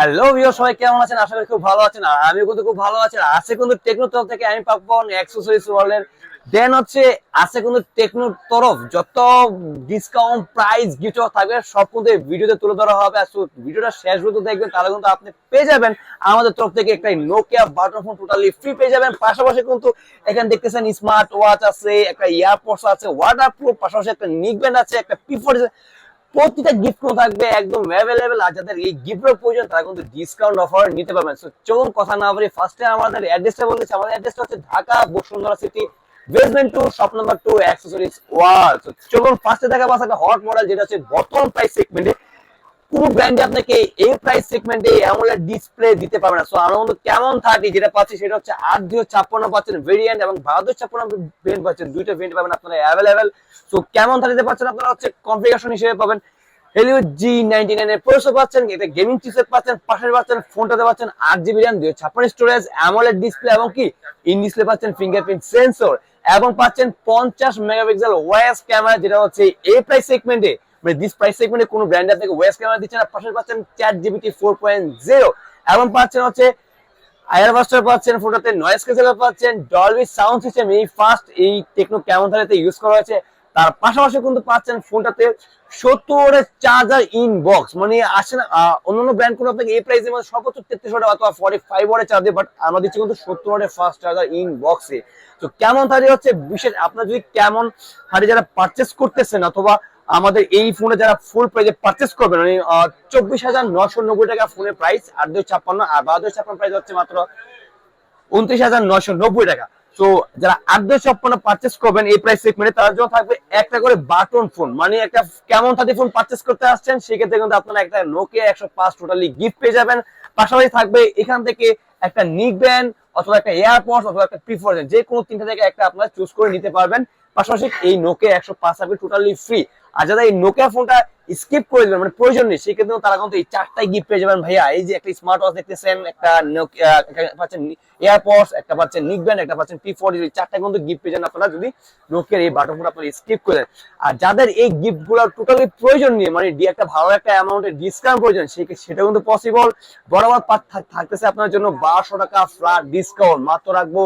Hello view সবাই কেমন আছেন? আশা করি খুব ভালো আছেন। আর আমিও কিন্তু খুব ভালো আছি। আছে কিন্তু টেকনো তরফ থেকে আমি পাবো অ্যাক্সেসরিজ ওয়ার্ল্ডের দেন হচ্ছে, আছে কিন্তু টেকনোর তরফ। যত ডিসকাউন্ট প্রাইস গিফট থাকবে, সব কিন্তু ভিডিওতে তুলে ধরা হবে। আর ভিডিওটা শেষ পর্যন্ত দেখবেন, তাহলে কিন্তু আপনি পেয়ে যাবেন। আমাদের তরফ থেকে একটা Nokia button phone totally free পেয়ে যাবেন। পাশাপাশি কিন্তু এখানে দেখতেছেন স্মার্ট ওয়াচ আছে, একটা ইয়ারপডস আছে ওয়াটার প্রুফ পাশাপাশি একটা নিকব্যান্ড আছে, একটা পিফোর প্রতিটা গিফট থাকবে একদম অ্যাভেলেবেল আর যাদের এই গিফটের প্রয়োজন, তারা কিন্তু ডিসকাউন্ট অফার নিতে পারবেন। সো চলুন কথা না বলি ফার্স্টে আমাদের অ্যাড্রেসটা বলতেছি আমাদের অ্যাড্রেসটা হচ্ছে Dhaka, Bashundhara city basement two shop number two accessories wall চলুন ফার্স্টে দেখা পাশে হট মডেল যেটা হচ্ছে বর্তমান প্রাইস সেগমেন্টে কোন ব্র্যান্ডে আপনাকে এই প্রাইস সেগমেন্টে অ্যামোলেড ডিসপ্লে দিতে পারবে না। সো আমার কেমন থার্টি যেটা পাচ্ছি সেটা হচ্ছে আট দুই ছাপ্পান্ন পাচ্ছেন ভেরিয়েন্ট এবং বাহাদুর ছাপ্পান্ন ভেরিয়েন্ট পাচ্ছেন। দুইটা ভেরিয়েন্ট পাবেন আপনারা অ্যাভেলেবেল সো কেমন থার্টিতে পাচ্ছেন আপনারা হচ্ছে কনফিগারেশন হিসেবে পাবেন। ফিঙ্গারপ্রিন্ট সেন্সর এবং পাচ্ছেন পঞ্চাশ মেগাপিক্সেল ওয়াইএস ক্যামেরা যেটা হচ্ছে এই প্রাইস সেগমেন্টে মানে দিস প্রাইস সেগমেন্টে কোনো ব্র্যান্ড আপনাকে ওয়াইএস ক্যামেরা দিচ্ছে না। পাশে পাচ্ছেন জিবিটি ফোর পয়েন্ট জিরো এবং পাচ্ছেন হচ্ছে আয়ার বাস্টার পাচ্ছেন নয়েজ ক্যান্সেলার পাচ্ছেন ডলবি সাউন্ড সিস্টেম এই ফার্স্ট এই টেকনো কেমন ইউজ করা হয়েছে। তার পাশাপাশি কিন্তু পাচ্ছেন ফোনটাতে সত্তরের চার্জার মানে আসে না অন্যান্য ব্র্যান্ড কোনো আপনাকে এই প্রাইসের মধ্যে সর্বোচ্চ তেত্রিশ অথবা ফর্টি ফাইভ ওয়াটের চার্জার বাট আমরা দিচ্ছি কিন্তু সত্তর ফাস্ট চার্জার ইন বক্সে তো কেমন থার্টি হচ্ছে? বিশেষ, আপনার যদি কেমন থার্টি যারা পারচেস করতেছেন অথবা আমাদের এই ফোনে যারা ফুল প্রাইজে পারচেস করবেন মানে চব্বিশ হাজার নশো নব্বই টাকা ফোনের প্রাইস আর দুই ছাপ্পান্ন, আর বাহাদুর ছাপ্পান্ন প্রাইস হচ্ছে মাত্র উনত্রিশ হাজার নশো নব্বই টাকা। তো যারা আট দুই ছাপ্পান্ন পারচেস করবেন এই প্রাইস সেগমেন্টে তার জন্য থাকবে একটা করে বাটন ফোন মানে একটা কেমন থার্টি ফোন পারচেস করতে আসছেন, সেক্ষেত্রে কিন্তু আপনারা একটা নোকিয়া একশো পাঁচ টোটালি গিফট পেয়ে যাবেন। পাশাপাশি থাকবে এখান থেকে একটা নিক ব্যান্ড অথবা একটা এয়ারপোর্ট অথবা একটা প্রিফার যে কোনো তিনটা থেকে একটা আপনারা চুজ করে নিতে পারবেন। পাশাপাশি এই নোকিয়া একশো পাঁচ টোটালি ফ্রি আর যারা এই নোকিয়া ফোনটা স্কিপ করে দিবেন মানে প্রয়োজন নেই। সেক্ষেত্রে তারা কিন্তু এই চারটাই গিফট পেয়ে যাবেন ভাইয়া। এই যে একটা স্মার্ট ওয়াচ দেখতেছেন, একটা পাচ্ছেন এয়ারপডস একটা পাচ্ছেন নিক ব্যান্ড একটা পাচ্ছেন পি ফোর চারটা কিন্তু গিফট পেয়ে যান আপনারা যদি নোকিয়ার এই বাটন ফোন আপনারা স্কিপ করে দেন। আর যাদের এই গিফটগুলো টোটালি প্রয়োজন নেই মানে ডি- একটা ভালো একটা অ্যামাউন্টের ডিসকাউন্ট প্রয়োজন সে- সেটা কিন্তু পসিবল বরাবর থাকতেছে আপনার জন্য বারোশো টাকা ফ্ল্যাট ডিসকাউন্ট মাত্র রাখব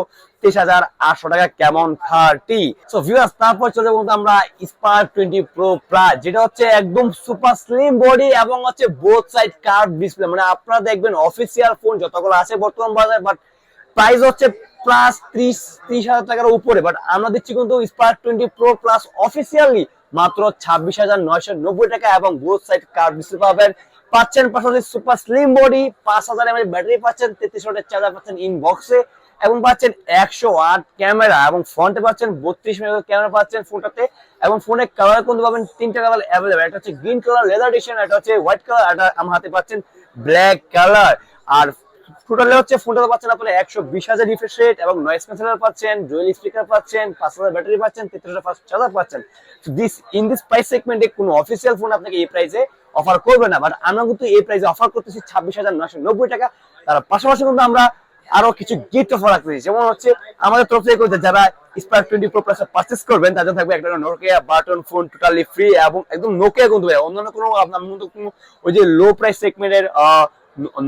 তেইশ হাজার আটশো টাকা, কেমন থার্টি সো ভিউয়ার্স তারপর চলে যাব আমরা স্পার্ক টোয়েন্টি প্রো প্লাস যেটা হচ্ছে একদম সুপার স্লিম বডি এবং হচ্ছে বোথ সাইড কার্ভ ডিসপ্লে মানে আপনারা দেখবেন অফিসিয়াল ফোন যতগুলো আছে বর্তমান বাজারে বাট প্রাইস হচ্ছে প্লাস ত্রিশ ত্রিশ হাজার টাকার উপরে। বাট আমরা দিচ্ছি কিন্তু Spark twenty pro plus officially মাত্র ছাব্বিশ হাজার নয়শো নব্বই টাকা এবং বোথ সাইড কার্ভ ডিসপ্লে পাবেন। পাচ্ছেন পাশাপাশি সুপার স্লিম বডি পাঁচ হাজার এমএল ব্যাটারি পাচ্ছেন, তেত্রিশ ওয়াটের চার্জার পাচ্ছেন ইন বক্সে এবং পাচ্ছেন একশো আট ক্যামেরা এবং ফ্রন্টে পাচ্ছেন বত্রিশ মেগা ক্যামেরা পাচ্ছেন ফোনটাতে এবং ফোনের কালার কিন্তু পাবেন? তিনটা কালার অ্যাভেলেবেল একটা হচ্ছে গ্রিন কালার লেদার এডিশন একটা হচ্ছে হোয়াইট কালার একটা আমার হাতে পাচ্ছেন ব্ল্যাক কালার আর টোটালে হচ্ছে ফোনটা পাচ্ছেন আপনারা একশো বিশ হাজার রিফ্রেশ রেট এবং নয়েজ ক্যান্সেলার পাচ্ছেন ডুয়েল স্পিকার পাচ্ছেন, পাঁচ হাজার ব্যাটারি পাচ্ছেন, তেত্রিশ ফাস্ট চার্জার পাচ্ছেন। দিস ইন দিস প্রাইস সেগমেন্টে কোনো অফিসিয়াল ফোন আপনাকে এই প্রাইসে অফার করবে না। বাট আমরা কিন্তু এই প্রাইসে অফার করতেছি ছাব্বিশ হাজার নয়শো নব্বই টাকা। তার পাশাপাশি কিন্তু আমরা আরও কিছু গিফট অফার রাখতেছি যেমন হচ্ছে আমাদের তরফ থেকে যারা Spark twenty pro plus purchase করবেন, তাদের থাকবে একটা Nokia button phone totally free এবং একদম নোকিয়া কিন্তু অন্যান্য কোনো আপনার মতো কোনো ওই যে লো প্রাইস সেগমেন্টের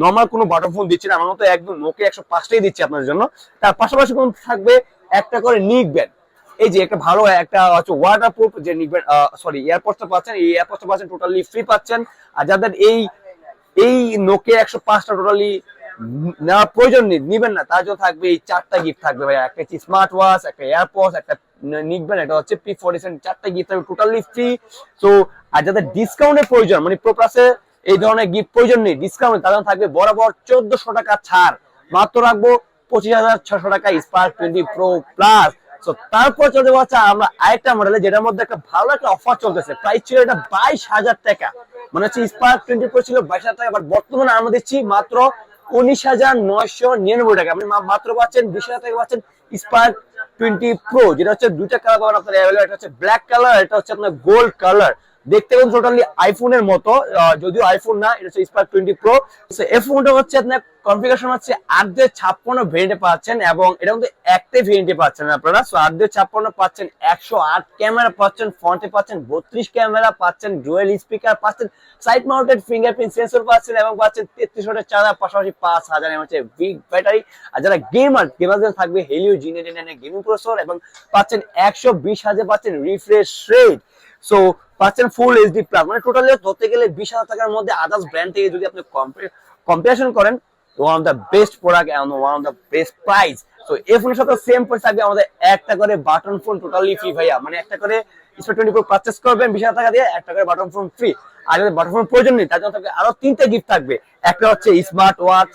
নর্মাল কোনো বাটন ফোন দিচ্ছে না, আমার মতো একদম নোকিয়া একশো পাঁচটাই দিচ্ছে আপনার জন্য। তার পাশাপাশি কোনো থাকবে একটা করে নিক ব্যান্ড এই যে একটা ভালো একটা হচ্ছে ওয়াটার প্রুফ যে নিকবেন সরি এয়ারপোর্টটা পাচ্ছেন, এই এয়ারপোর্টটা পাচ্ছেন টোটালি ফ্রি পাচ্ছেন। আর যাদের এই এই নোকিয়া একশো পাঁচটা টোটালি নেওয়ার প্রয়োজন নেই, নিবেন না। তার জন্য থাকবে, এই চারটা গিফট থাকবে ভাই একটা হচ্ছে স্মার্ট ওয়াচ একটা এয়ারপোর্ট একটা নিকবেন একটা হচ্ছে পি সেভেন চারটা গিফট থাকবে টোটালি ফ্রি তো আর যাদের ডিসকাউন্টের প্রয়োজন মানে প্রোপ্লাসে এই ধরনের গিফট প্রয়োজন নেই ডিসকাউন্ট তাদের থাকবে বরাবর চোদ্দশো টাকা ছাড়। মাত্র রাখব পঁচিশ হাজার ছশো টাকা স্পার্ক টোয়েন্টি প্রো প্লাস তো তারপর চলে যাচ্ছে আমরা আরেকটা মডেলে যেটার মধ্যে একটা ভালো একটা অফার চলতেছে। প্রাইস ছিল এটা বাইশ হাজার টাকা। মানে হচ্ছে স্পার্ক টোয়েন্টি প্রো ছিল বাইশ হাজার টাকা বর্তমানে আমরা দিচ্ছি মাত্র উনিশ হাজার নয়শো নিরানব্বই টাকা। আপনি মাত্র পাচ্ছেন বিশ হাজার টাকা পাচ্ছেন স্পার্ক টোয়েন্টি প্রো যেটা হচ্ছে দুইটা কালার পাবেন আপনার এটা হচ্ছে ব্ল্যাক কালার এটা হচ্ছে আপনার গোল্ড কালার দেখতে কিন্তু টোটালি আইফোনের মতো যদিও আইফোন না, এটা হচ্ছে স্পার্ক টোয়েন্টি প্রো এই ফোনটা হচ্ছে আপনার কনফিগারেশন হচ্ছে আট দিয়ে ছাপ্পান্ন ভেরিয়েন্টে পাচ্ছেন এবং এটা কিন্তু একটাই ভেরিয়েন্টে পাচ্ছেন আপনারা। সো আট দিয়ে ছাপ্পান্ন পাচ্ছেন, একশো আট ক্যামেরা পাচ্ছেন ফ্রন্টে পাচ্ছেন, বত্রিশ ক্যামেরা পাচ্ছেন ডুয়েল স্পিকার পাচ্ছেন সাইড মাউন্টেড ফিঙ্গারপ্রিন্ট সেন্সর পাচ্ছেন এবং পাচ্ছেন তেত্রিশ ওয়াটের চার্জার পাশাপাশি পাঁচ হাজার এম হচ্ছে বিগ ব্যাটারি আর যারা গেমার গেমারদের থাকবে হেলিও জিনে গেমিং প্রসেসর এবং পাচ্ছেন একশো বিশ হাজার পাচ্ছেন রিফ্রেশ রেট সো পাচ্ছেন ফুল এইচডি প্লাস মানে টোটালি ধরতে গেলে বিশ হাজার টাকার মধ্যে আদার্স ব্র্যান্ড থেকে যদি আপনি কম্পারিজন করেন one of the best product and one of the best price তো এই ফোনের সাথে সেম প্রাইস থাকবে আমাদের একটা করে বাটন ফোন টোটালি ফ্রি ভাইয়া। মানে একটা করে স্মার্ট টোয়েন্টি ফোর পারচেস করবেন বিশ টাকা দিয়ে, একটা করে বাটন ফোন ফ্রি আর যদি বাটন ফোন প্রয়োজন নেই, তার জন্য থাকবে আরও তিনটে গিফট থাকবে। একটা হচ্ছে স্মার্ট ওয়াচ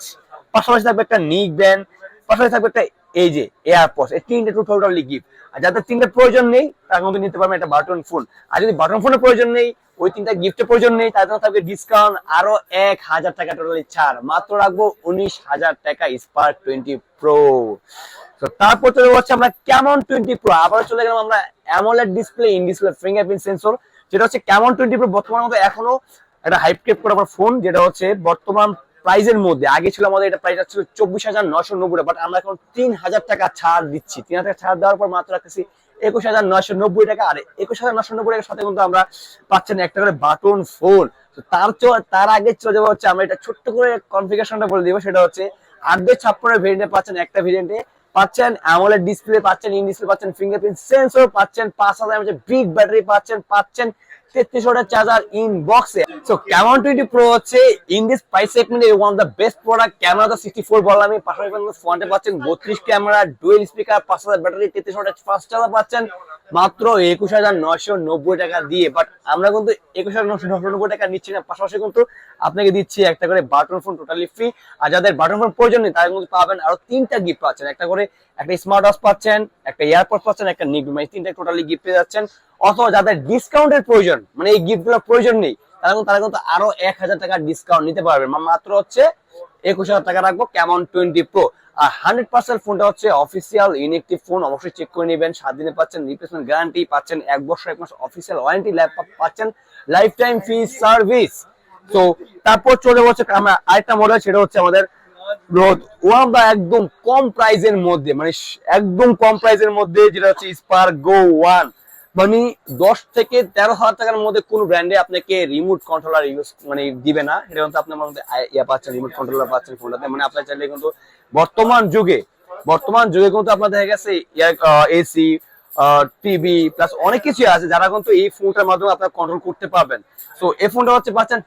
পাশাপাশি থাকবে একটা নিক ব্যান্ড পাশাপাশি থাকবে একটা এই যে এয়ারপোর্ট এই তিনটে টু টোটালি গিফট আর যাদের তিনটে প্রয়োজন নেই, তার মধ্যে নিতে পারবেন একটা বাটন ফোন আর যদি বাটন ফোনের প্রয়োজন নেই, ওই তিনটা গিফটের প্রয়োজন নেই জন্য থাকবে ডিসকাউন্ট আরও এক হাজার টাকা টোটালি ছাড়। মাত্র রাখব উনিশ হাজার টাকা স্পার্ক টোয়েন্টি প্রো তো তারপর চলে যাচ্ছে আমরা কেমন টোয়েন্টি প্রো আবার চলে গেলাম আমরা AMOLED display in display fingerprint sensor যেটা হচ্ছে কেমন টোয়েন্টি প্রো বর্তমান মতো এখনও একটা হাইপ কেপ করা ফোন যেটা হচ্ছে বর্তমান প্রাইজের মধ্যে, আগে ছিল আমাদের এটা প্রাইস ছিল চব্বিশ হাজার নশো নব্বই বাট আমরা এখন তিন হাজার টাকা ছাড় দিচ্ছি। তিন হাজার টাকা ছাড় দেওয়ার পর মাত্র রাখতেছি একুশ হাজার নয়শো নব্বই টাকা, আর একুশ হাজার নশো নব্বই টাকার সাথে কিন্তু আমরা পাচ্ছেন একটা করে বাটন ফোন। তার তার আগে চলে যাব হচ্ছে, আমরা এটা ছোট্ট করে কনফিগারেশনটা বলে দিব, সেটা হচ্ছে আট দিয়ে ছাপ্পান্ন ভেরিয়েন্টে পাচ্ছেন একটা ভেরিয়েন্টে পাচ্ছেন অ্যামোলেড ডিসপ্লে পাচ্ছেন ইন ডিসপ্লে পাচ্ছেন ফিঙ্গারপ্রিন্ট সেন্সর পাচ্ছেন পাঁচ হাজার বিগ ব্যাটারি পাচ্ছেন পাচ্ছেন তেত্রিশ ওয়াটের চার্জার হচ্ছে ক্যামেরা বললাম আমি। পাচ্ছেন বত্রিশ ক্যামেরা ডুয়েল স্পিকার পাঁচ হাজার ব্যাটারি তেত্রিশ চার্জার পাচ্ছেন। মাত্র একুশ হাজার নয়শো নব্বই টাকা দিয়ে। বাট আমরা কিন্তু একুশ হাজার নশো নব্বই টাকা নিচ্ছি না। পাশাপাশি কিন্তু আপনাকে দিচ্ছি একটা করে বাটন ফোন টোটালি ফ্রি আর যাদের বাটন ফোন প্রয়োজন নেই তাদের মধ্যে পাবেন আরও তিনটা গিফট পাচ্ছেন। একটা করে একটা স্মার্ট ওয়াচ পাচ্ছেন, একটা এয়ারপোর্ট পাচ্ছেন, একটা মানে তিনটা টোটালি গিফট পেয়ে যাচ্ছেন। অথবা যাদের ডিসকাউন্টের প্রয়োজন মানে এই গিফটগুলোর প্রয়োজন নেই, তারা কিন্তু তারা কিন্তু আরও এক হাজার টাকার ডিসকাউন্ট নিতে পারবেন মা- মাত্র হচ্ছে একুশ হাজার টাকা রাখব কেমন টোয়েন্টি প্রো আর হান্ড্রেড পার্সেন্ট ফোনটা হচ্ছে অফিসিয়াল ইনএক্টিভ ফোন অবশ্যই চেক করে নেবেন। সাত দিনে পাচ্ছেন রিপ্লেসমেন্ট গ্যারান্টি পাচ্ছেন এক বছর, এক মাস অফিসিয়াল ওয়ারেন্টি ল্যাপটপ পাচ্ছেন লাইফ টাইম ফ্রি সার্ভিস তো তারপর চলে যাচ্ছে আমরা আরেকটা মডেল সেটা হচ্ছে আমাদের ওয়ান দা একদম কম প্রাইজের মধ্যে মানে একদম কম প্রাইজের মধ্যে, যেটা হচ্ছে স্পার্ক গো ওয়ান মানে দশ থেকে তেরো হাজার টাকার মধ্যে কোন ব্র্যান্ডে আপনাকে রিমোট কন্ট্রোলার ইউজ মানে দিবে না? এটা কিন্তু আপনার মধ্যে ইয়া পাচ্ছেন রিমোট কন্ট্রোলার পাচ্ছেন ফোনটাতে মানে আপনার চাইলে কিন্তু বর্তমান যুগে বর্তমান যুগে কিন্তু আপনার দেখা গেছে এসি টিভি প্লাস অনেক কিছুই আছে যারা কিন্তু এই ফোনটার মাধ্যমে আপনারা কন্ট্রোল করতে পারবেন। তো এই ফোনটা হচ্ছে পাচ্ছেন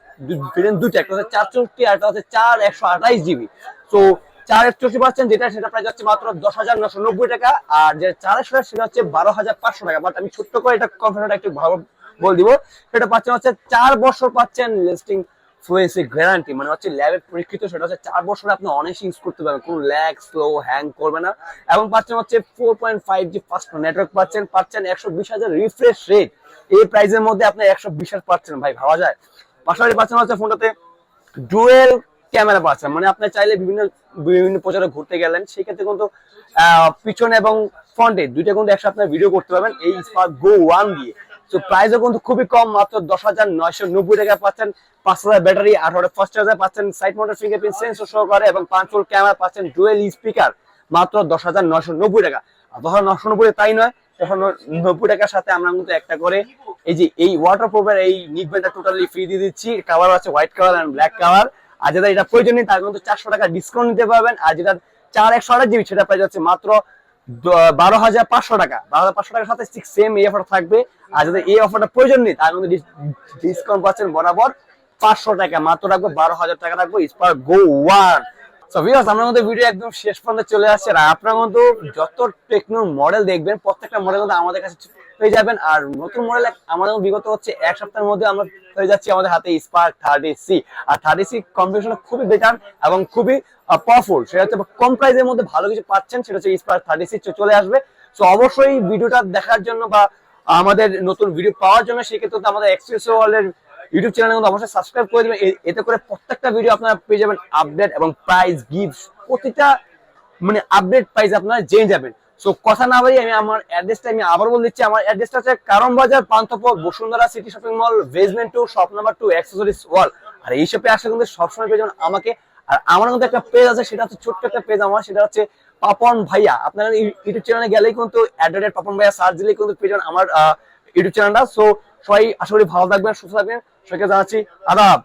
দুইটা একটা হচ্ছে চার চৌষট্টি আর একটা হচ্ছে চার একশো আঠাইশ জিবি তো চার একষট্টি পাচ্ছেন যেটা, সেটা প্রাইস হচ্ছে মাত্র দশ হাজার নশো নব্বই টাকা। আর যে চার একশো সেটা হচ্ছে বারো হাজার পাঁচশো টাকা। বাট আমি ছোট্ট করে এটা কনফারেন্ট একটু ভালো বলে দিব। সেটা পাচ্ছেন হচ্ছে চার বছর পাচ্ছেন লিস্টিং ফ্লুয়েন্সি গ্যারান্টি মানে হচ্ছে ল্যাবে পরীক্ষিত সেটা হচ্ছে চার বছরে আপনি অনেক ইউজ করতে পারবেন। কোনো ল্যাগ স্লো হ্যাং করবে না। এবং পাচ্ছেন হচ্ছে four point five G fast network পাচ্ছেন পাচ্ছেন একশো বিশ হাজার রিফ্রেশ রেট এই প্রাইসের মধ্যে আপনি একশো বিশ হাজার পাচ্ছেন ভাই, ভাবা যায়। পাশাপাশি পাচ্ছেন হচ্ছে ফোনটাতে ডুয়েল ক্যামেরা পাচ্ছেন মানে আপনি চাইলে বিভিন্ন বিভিন্ন প্রচারে ঘুরতে গেলেন, সেক্ষেত্রে কিন্তু পিছনে এবং ফ্রন্টে দুইটা কিন্তু একসাথে আপনার ভিডিও করতে পারবেন। এই স্মার্ট গো ওয়ান দিয়ে। তো প্রাইসও কিন্তু খুবই কম, মাত্র দশ হাজার নয়শো নব্বই টাকা পাচ্ছেন। পাঁচ হাজার ব্যাটারি আঠারো ফার্স্ট চার্জার পাচ্ছেন। সাইড মোটর ফিঙ্গারপ্রিন্ট সেন্সর সহকারে এবং পাঁচ ভোল্ট ক্যামেরা পাচ্ছেন। ডুয়েল স্পিকার মাত্র দশ হাজার নয়শো নব্বই টাকা। দশ হাজার নশো নব্বই তাই নয় হাজার নব্বই টাকার সাথে আমরা কিন্তু একটা করে এই যে এই ওয়াটার প্রুফের এই নিকবেনটা টোটালি ফ্রি দিয়ে দিচ্ছি। কালার আছে white colour and black colour আর যেটা এটা প্রয়োজন নেই, তার কিন্তু চারশো টাকা ডিসকাউন্ট নিতে পারবেন। আর যেটা চার একশো আঠাশ জিবি সেটা প্রাইস হচ্ছে মাত্র বারো হাজার পাঁচশো টাকা। বারো হাজার পাঁচশো টাকার সাথে সেম এই অফার থাকবে। আর যদি এই অফারটা প্রয়োজন নেই, তার মধ্যে ডিসকাউন্ট পাচ্ছেন বরাবর পাঁচশো টাকা। মাত্র রাখব বারো হাজার টাকা রাখব স্পার গো ওয়ান সো আমরা মধ্যে ভিডিও একদম শেষ পর্যন্ত চলে আসছে। আর আপনার মতো যত টেকনোর মডেল দেখবেন, প্রত্যেকটা মডেল কিন্তু আমাদের কাছে পেয়ে যাবেন। আর নতুন মডেল আমাদের বিগত হচ্ছে এক সপ্তাহের মধ্যে আমরা পেয়ে যাচ্ছি আমাদের হাতে স্পার্ক থার্টি সি আর থার্টি সি কম্পিটিশন খুবই বেটার এবং খুবই পাওয়ারফুল সেটা হচ্ছে কম প্রাইসের মধ্যে ভালো কিছু পাচ্ছেন, সেটা হচ্ছে স্পার্ক থার্টি সি চলে আসবে। তো অবশ্যই ভিডিওটা দেখার জন্য বা আমাদের নতুন ভিডিও পাওয়ার জন্য সেক্ষেত্রে আমাদের এক্সপ্রেস ওয়ার্ল্ডের ইউটিউব চ্যানেল কিন্তু অবশ্যই সাবস্ক্রাইব করে দেবেন। এতে করে প্রত্যেকটা ভিডিও আপনারা পেয়ে যাবেন আপডেট এবং প্রাইস গিফট প্রতিটা মানে আপডেট প্রাইস আপনারা জেনে যাবেন। সো কথা না বাড়ি আমি আমার অ্যাড্রেসটা আমি আবার বলে দিচ্ছি। আমার অ্যাড্রেসটা হচ্ছে Karwan Bazar Panthapath Bashundhara city shopping mall basement two shop number two accessories wall আর এই শপে আসলে কিন্তু সবসময় পেয়ে যাবেন আমাকে। আর আমার কিন্তু একটা পেজ আছে, সেটা হচ্ছে ছোট্ট একটা পেজ আমার, সেটা হচ্ছে পাপন ভাইয়া। আপনারা ইউটিউব চ্যানেলে গেলেই কিন্তু অ্যাড্রেড পাপন ভাইয়া সার্চ দিলেই কিন্তু পেয়ে যাবেন আমার ইউটিউব চ্যানেলটা সো সবাই আশা করি ভালো থাকবেন, সুস্থ থাকবেন। সবাইকে জানাচ্ছি, আদাব।